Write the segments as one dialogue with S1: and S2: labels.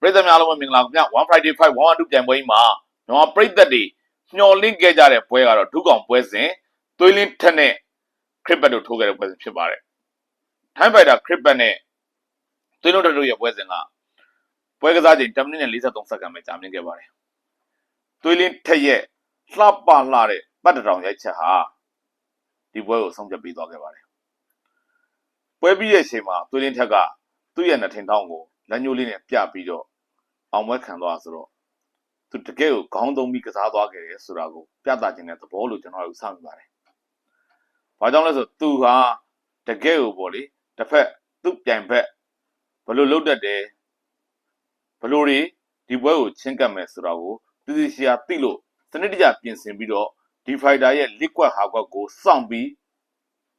S1: ပရိသတ်များအားလုံးပဲမင်္ဂလာပါခင်ဗျ One Friday 5 112ပြိုင်ပွဲကြီးမှာတော့ပရိသတ်တွေညှော်လင့်ခဲ့ကြတဲ့ပွဲကတော့ဒုကောင်ပွဲစဉ်သွေးလင်းထက်နဲ့ခရစ်ဘတ်တို့ထိုးခဲ့တဲ့ပွဲစဉ်ဖြစ်ပါတယ်။ Time Fighter ခရစ်ဘတ်နဲ့သွေးလုံးထက်တို့ရဲ့ပွဲစဉ်ကပွဲကစားချိန်10မိနစ်နဲ့43စက္ကန့်ပဲကြာမြင့်ခဲ့ပါတယ်။သွေးလင်းထက်ရဲ့လှပလှတဲ့ပတ်တထောင်ရိုက်ချက်ဟာဒီပွဲကိုဆုံးဖြတ်ပေးသွားခဲ့ပါတယ်။ပွဲပြီးရဲ့အချိန်မှာသွေးလင်းထက်ကသူ့ရဲ့နှစ်ထင်ထောင်းကိုလက်ညှိုးလေးနဲ့ပြပြီးတော့ အောင်ပွဲခံသွားဆိုတော့သူတကယ်ကိုခေါင်းသုံးပြီးကစားသွားခဲ့တယ်ဆိုတာကိုပြသခြင်းတဲ့သဘောလို့ကျွန်တော်တို့စောင့်နေပါတယ်။ဘာကြောင့်လဲဆိုသူဟာတကယ်ကိုပေါ့လေတစ်ဖက်သူ့ပြိုင်ဘက်ဘလို့လုတ်တတ်တယ်ဘလို့တွေဒီပွဲကိုချင်းကပ်မယ်ဆိုတာကိုသူစီရှာသိလို့စနစ်တကျပြင်ဆင်ပြီးတော့ဒီဖိုက်တာရဲ့လစ်ကွက်ဟာကွက်ကိုစောင့်ပြီး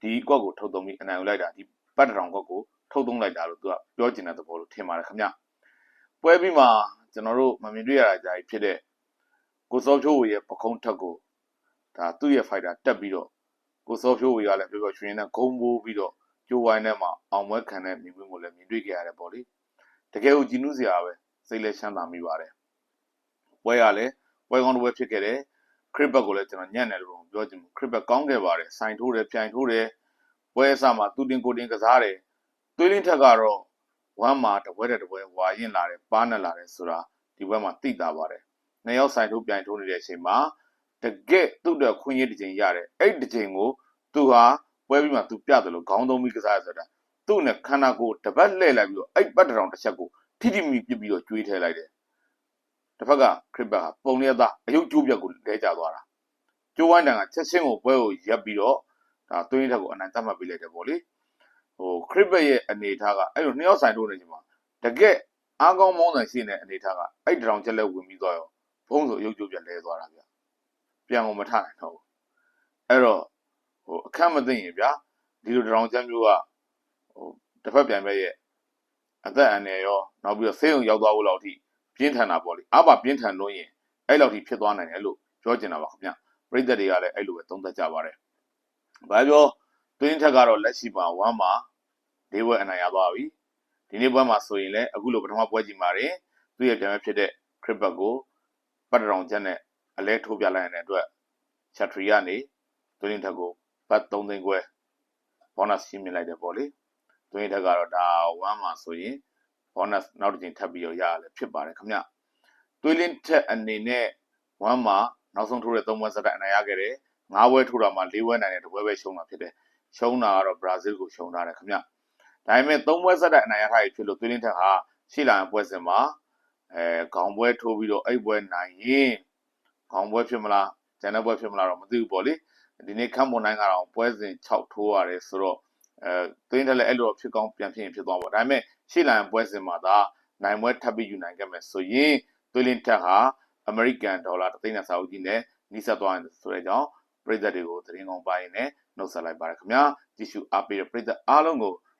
S1: ဒီကွက်ကိုထုတ်သုံးပြီးအနိုင်ယူလိုက်တာဒီပတ်တထောင်ကွက်ကိုထုတ်သုံးလိုက်တာလို့သူကပြောကျင်တဲ့သဘောလို့ထင်ပါတယ်ခင်ဗျ ပွဲပြီးမှကျွန်တော်တို့မမြင်တွေ့ရတာကြာကြီးဖြစ်တဲ့ကိုစောဖြိုးဝေရဲ့ပခုံးထက်ကိုဒါသူ့ရဲ့ဖိုက်တာတက်ပြီးတော့ကိုစောဖြိုးဝေကလည်းပြောပြောရွှင်နဲ့ဂုံမိုးပြီးတော့ကျိုးဝိုင်းထဲမှာအောင်ပွဲခံတဲ့မြင်ကွင်းကိုလည်းမြင်တွေ့ခဲ့ရတယ်ပေါ့လေတကယ်ကိုကြည်နူးစရာပဲစိတ်လည်းချမ်းသာမိပါတယ်ပွဲရလည်းပွဲကောင်းတစ်ပွဲဖြစ်ခဲ့တယ်ခရစ်ဘတ်ကိုလည်းကျွန်တော်ညံ့တယ်လို့ပြောချင်ဘူးခရစ်ဘတ်ကောင်းခဲ့ပါတယ်စိုင်ထိုးတယ်ပြိုင်ထိုးတယ်ပွဲအစမှာသူတင်ကိုတင်ကစားတယ်သွေးလင်းထက်ကတော့ ဝမ်းမှာတပွဲတဲ့တပွဲဝါရင်လာတယ်ပါနဲ့လာတယ်ဆိုတာဒီဘက်မှာသိတာပါတယ်နှစ်ယောက်ဆိုင်ထိုးပြိုင်ထိုးနေတဲ့အချိန်မှာတကက်သူ့အတွက်ခွင့်ရတစ်ချိန်ရတယ်အဲ့ဒီတစ်ချိန်ကိုသူဟာပွဲပြီးမှသူပြတယ်လို့ခေါင်းသုံးပြီးကစားရဆိုတာသူ့နဲ့ခန္ဓာကိုယ်တပတ်လှည့်လိုက်ပြီးတော့အဲ့ပတ်တောင်တစ်ချက်ကိုထိထိမိပြစ်ပြီးတော့ကျွေးထည့်လိုက်တယ်တစ်ဖက်ကခရစ်ဘတ်ဟာပုံရသားအယုတ်ကျိုးပြက်ကိုလဲကျသွားတာကျိုးဝိုင်းတန်ကချက်ချင်းကိုပွဲကိုရပ်ပြီးတော့ဒါသွင်းထက်ကိုအနိုင်သတ်မှတ်ပေးလိုက်တယ်ပေါ့လေ ဟိုခရစ်ဘတ်ရဲ့အနေထားကအဲ့လိုနှစ်ယောက်ဆိုင်ထိုးနေချိန်မှာတကက်အားကောင်းမောင်းဆိုင်ရှိတဲ့အနေထားကအဲ့တရောင်ချက်လက်ဝင်ပြီးသွားရောဘုံဆိုအယုတ်ကျိုးပြက်လဲသွားတာဗျပြန်ကုန်မထနိုင်တော့ဘူးအဲ့တော့ဟိုအခက်မသိရင်ဗျာဒီလိုတရောင်ချက်မျိုးကဟိုတစ်ဖက်ပြန်ပဲရဲ့အသက်အန္တရာယ်ရောနောက်ပြီးတော့ဆေးရုံရောက်သွားဖို့လောက်ထိပြင်းထန်တာပေါ့လေအဘပြင်းထန်လို့ရင်အဲ့လောက်ထိဖြစ်သွားနိုင်တယ်လို့ပြောချင်တာပါခင်ဗျပရိသတ်တွေကလည်းအဲ့လိုပဲသုံးသပ်ကြပါတယ်ဘာပြောတွင်းထက်ကတော့လက်ရှိပါဝမ်းမှာ ၄ဘွဲအနိုင်ရသွားပြီဒီနေ့ပွဲမှာဆိုရင်လည်းအခုလိုပထမပွဲကြီးမှာရင်သူ့ရဲ့ပြန်မဲ့ဖြစ်တဲ့ခရစ်ဘတ်ကိုပတ်တရောင်ချက်နဲ့အလဲထိုးပြလိုက်တဲ့အတွက်ချက်ထရီကနေတွင်းထက်ကိုဘတ်3သိန်းခွဲဘောနပ်ရှင်းမြင်လိုက်တယ်ပေါ့လေတွင်းထက်ကတော့ဒါဝမ်းမှာဆိုရင်ဘောနပ်နောက်တစ်ချိန်ထပ်ပြီးတော့ရရလဲဖြစ်ပါတယ်ခင်ဗျတွင်းလင်းထက်အနေနဲ့ဝမ်းမှာနောက်ဆုံးထိုးတဲ့၃ပွဲစက်အနိုင်ရခဲ့တယ်၅ဘွဲထိုးတာမှာ၄ဘွဲနိုင်တဲ့တစ်ပွဲပဲရှုံးတာဖြစ်တယ်ရှုံးတာကတော့ဘရာဇီးကိုရှုံးထားတယ်ခင်ဗျ ဒါပေမဲ့၃ပွဲစက်တဲ့အနိုင်ရထားပြီဖြစ်လို့သွေးလင်းထက်ဟာရှိလာတဲ့ပွဲစဉ်မှာအဲခေါင်းပွဲထိုးပြီးတော့အဲ့ပွဲနိုင်ရင်ခေါင်းပွဲဖြစ်မလားကျန်တဲ့ပွဲဖြစ်မလားတော့မသိဘူးပေါ့လေဒီနေ့ခန့်မွန်နိုင်ကတော့ပွဲစဉ်6ထိုးရတယ်ဆိုတော့အဲသွင်းတယ်လည်းအဲ့လိုဖြစ်ကောင်းပြန်ဖြစ်ရင်ဖြစ်သွားပါဒါပေမဲ့ရှိလာတဲ့ပွဲစဉ်မှာဒါနိုင်ပွဲထပ်ပြီးယူနိုင်ခဲ့မယ်ဆိုရင်သွေးလင်းထက်ဟာအမေရိကန်ဒေါ်လာ3သိန်းနဲ့စာအုပ်ကြီးနဲ့နှိစက်သွားရင်ဆိုတဲ့အကြောင်းပြည်သက်တွေကိုသတင်းကောင်းပါရင်လည်းနှုတ်ဆက်လိုက်ပါရခင်ဗျာကြည့်ရှုအားပေးတဲ့ပြည်သက်အားလုံးကို